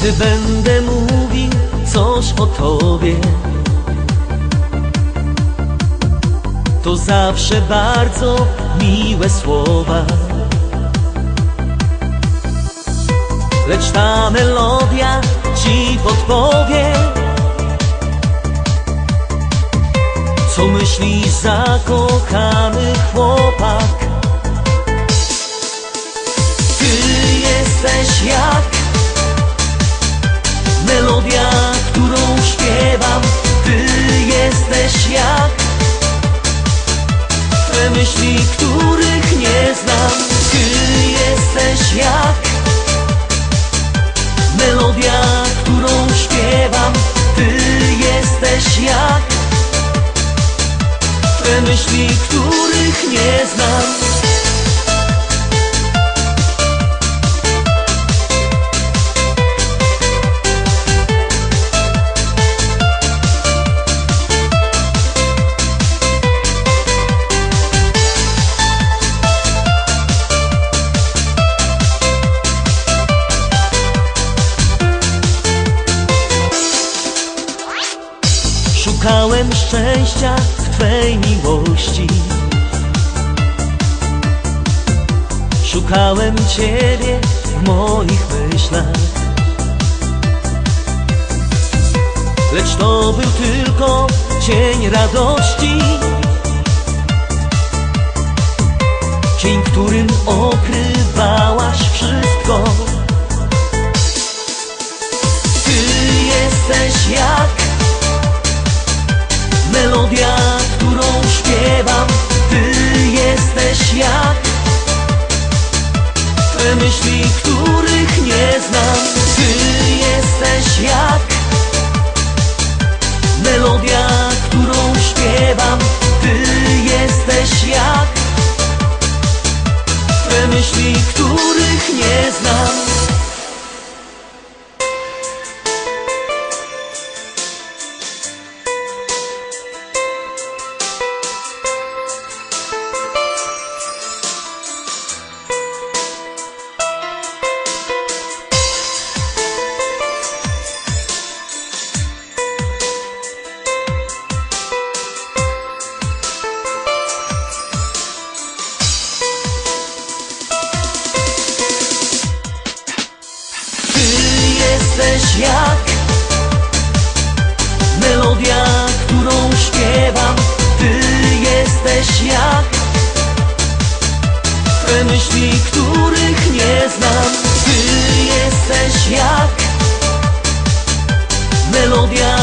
Gdy będę mówił coś o tobie To zawsze bardzo miłe słowa. Lecz ta melodia ci podpowie. Co myśli zakochany chłopak myśli, których nie znam Ty jesteś jak? Melodia, którą śpiewam Ty jesteś jak? Te myśli, których nie znam Szukałem szczęścia w Twej miłości. Szukałem Ciebie w moich myślach. Lecz to był tylko cień radości. Cień, którym okrywałaś Melodia, którą śpiewam Ty jesteś jak Te myśli, których nie znam Ty jesteś jak. Melodia, którą śpiewam Ty jesteś jak. Te myśli, których nie znam jesteś jak Melodia, którą śpiewam Ty jesteś jak. Te myśli, których nie znam Ty jesteś jak. Melodia,